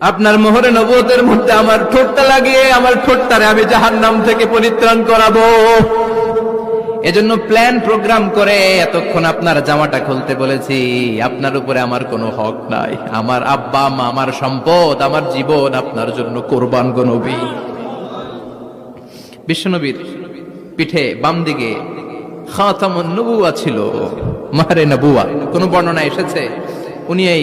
আপনার মোহরে নবুয়তের মধ্যে আমার ঠোঁটটা লাগিয়ে আমার ঠোঁটটারে আমি জাহান্নাম থেকে পরিত্রাণ করাবো। এজন্য প্ল্যান প্রোগ্রাম করে এতক্ষণ আপনার জামাটা খুলতে বলেছি, আপনার উপরে আমার কোনো হক নাই। আমার আব্বা, মা, আমার সম্পদ, আমার জীবন আপনার জন্য কোরবান গো নবী। বিশ্বনবীর পিঠে বাম দিকে খাতামুন নবুয়া ছিল মাহরে নবুয়া কোন বর্ণনা এসেছে? উনি এই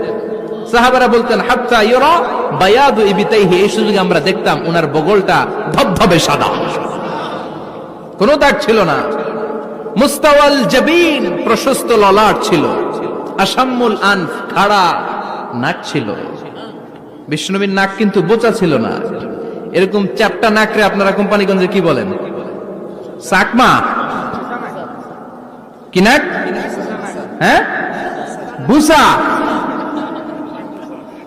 সাহাবারা বলতেন, হাত্তা ইয়রা বায়াদু ইবিতাইহি। এই সুযোগে আমরা দেখতাম ওনার বগলটা ধবধবে সাদা। কোনো দাগ ছিল না। মুস্তাওয়াল জাবিন প্রশস্ত ললাট ছিল। আসাম্মুল খাড়া নাক ছিল। নাক কিন্তু বোচা ছিল না। এরকম চারটা নাকরে আপনারা কোম্পানিগঞ্জে কি বলেন? সাকমা? কি নাক? হ্যাঁ? বুসা?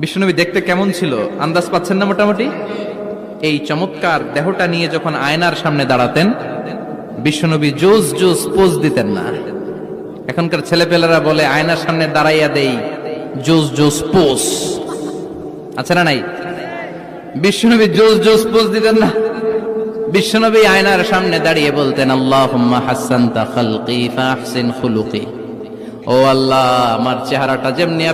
বিশ্বনবী দেখতে কেমন ছিল? আন্দাজ পাচ্ছেন না মোটামুটি? এই চমৎকার দেহটা নিয়ে যখন আয়নার সামনে দাঁড়াতেন বিশ্বনবী জোস জোস পোজ দিতেন না। এখনকার ছেলেপেলেরা বলে, আয়নার সামনে দাঁড়াইয়া দেই, জোস জোস পোজ। আছে না নাই? বিশ্বনবী জোস জোস পোজ দিতেন না। বিশ্বনবী আয়নার সামনে দাঁড়িয়ে বলতেন আল্লাহ হাসান ও আল্লাহ, আমার চেহারাটা যেমনি